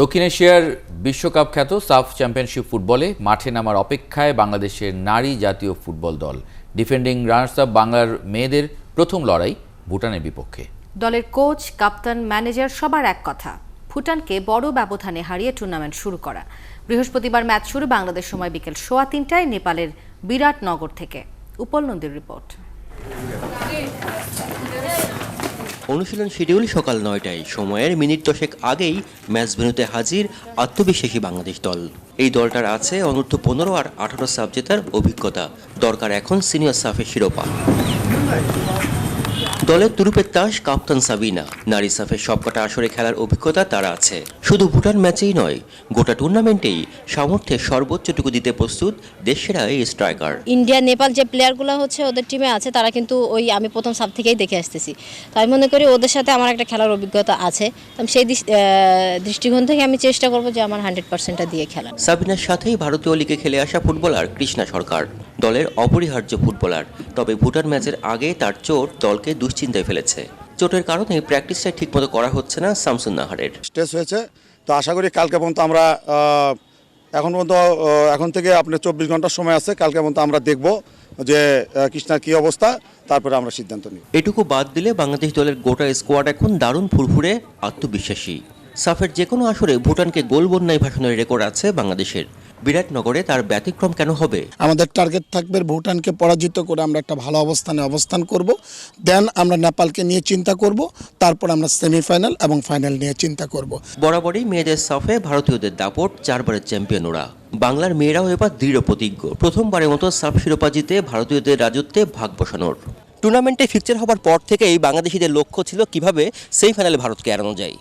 দক্ষিণ এশিয়ার বিশ্বকাপ খ্যাত সাফ চ্যাম্পিয়নশিপ ফুটবলে মাঠে নামার অপেক্ষায় বাংলাদেশের নারী জাতীয় ফুটবল দল। ডিফেন্ডিং রানার্স আপ বাংলার মেয়েদের প্রথম লড়াই ভুটানের বিপক্ষে। দলের কোচ, কাপ্তান, ম্যানেজার সবার এক কথা, ভুটানকে বড় ব্যবধানে হারিয়ে টুর্নামেন্ট শুরু করা। বৃহস্পতিবার ম্যাচ শুরু বাংলাদেশ সময় বিকেল সোয়া তিনটায় নেপালের বিরাটনগর থেকে। উপল নদীর রিপোর্ট। অনুশীলন শিডিউল সকাল নয়টায়। সময়ের মিনিট দশেক আগেই ম্যাচ ভেনুতে হাজির আত্মবিশ্বাসী বাংলাদেশ দল। এই দলটার আছে অনূর্ধ্ব পনেরো আর আঠারো সাব অভিজ্ঞতা। দরকার এখন সিনিয়র সাফের শিরোপা। দলের তুরুপের তাস কাপ্তান সাবিনা। নারী সাফের সবকটা আসরে খেলার অভিজ্ঞতা তারা আছে। শুধু ভুটান ম্যাচেই নয় গোটা টুর্নামেন্টেই সামর্থ্যের সর্বোচ্চটুকু দিতে প্রস্তুত দেশেরা এই স্ট্রাইকার। ইন্ডিয়া নেপাল যে প্লেয়ারগুলো হচ্ছে ওদের টিমে আছে তারা কিন্তু ওই আমি প্রথম সাব থেকেই দেখে আসতেছি। তো আমি মনে করি ওদের সাথে আমার একটা খেলার অভিজ্ঞতা আছে। আমি সেই দৃষ্টিকোণ থেকে আমি চেষ্টা করব যে আমার হান্ড্রেড পার্সেন্টটা দিয়ে খেলা সাবিনার সাথেই ভারতীয় লিগে খেলে আসা ফুটবলার কৃষ্ণা সরকার। দলের অপরিহার্য ফুটবলার তবে ভুটান ম্যাচের আগে তার চোট দলকে দুশ্চিন্তায় ফেলেছে। চোটের কারণে প্র্যাকটিসটা ঠিকমতো করা হচ্ছে না শামসুন নাহারের স্ট্রেস হয়েছে। তো আশা করি কালকে পর্যন্ত আমরা এখন পর্যন্ত এখন থেকে আপনার চব্বিশ ঘণ্টার সময় আছে কালকে পর্যন্ত আমরা দেখব যে কৃষ্ণার কী অবস্থা তারপরে আমরা সিদ্ধান্ত নিই এটুকু বাদ দিলে বাংলাদেশ দলের গোটা স্কোয়াড এখন দারুণ ফুরফুরে আত্মবিশ্বাসী। সাফের যে কোনো আসরে ভুটানকে গোল বন্যায় ভাষণের রেকর্ড আছে বাংলাদেশের। বিরাটনগরে তার ব্যতিক্রম কেন হবে? আমাদের টার্গেট থাকবে ভুটানকে পরাজিত করে আমরা একটা ভালো অবস্থানে অবস্থান করব দেন আমরা নেপালকে নিয়ে চিন্তা করব তারপর আমরা সেমিফাইনাল এবং ফাইনাল নিয়ে চিন্তা করব। বরাবরই মেয়েদের সাফে ভারতীয়দের দাপট চারবারের চ্যাম্পিয়ন ওরা। বাংলার মেয়েরাও এবার দৃঢ় প্রতিজ্ঞ। প্রথমবারের মতো সাফ শিরোপা জিতে ভারতীয়দের রাজত্বে ভাগ বসানোর। টুর্নামেন্টে ফিকচার হবার পর থেকেই বাংলাদেশিদের লক্ষ্য ছিল কীভাবে সেমিফাইনালে ভারতকে এড়ানো যায়।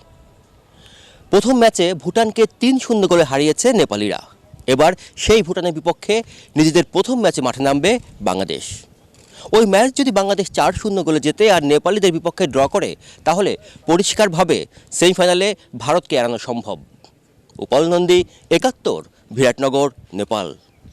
প্রথম ম্যাচে ভুটানকে তিন শূন্য করে হারিয়েছে নেপালিরা। এবার সেই ভুটানের বিপক্ষে নিজেদের প্রথম ম্যাচে মাঠে নামবে বাংলাদেশ। ওই ম্যাচ যদি বাংলাদেশ চার শূন্য গোলে জেতে আর নেপালিদের বিপক্ষে ড্র করে, তাহলে পরিষ্কারভাবে সেমিফাইনালে ভারতকে এড়ানো সম্ভব। উপাল নন্দী, একাত্তর বিরাটনগর নেপাল।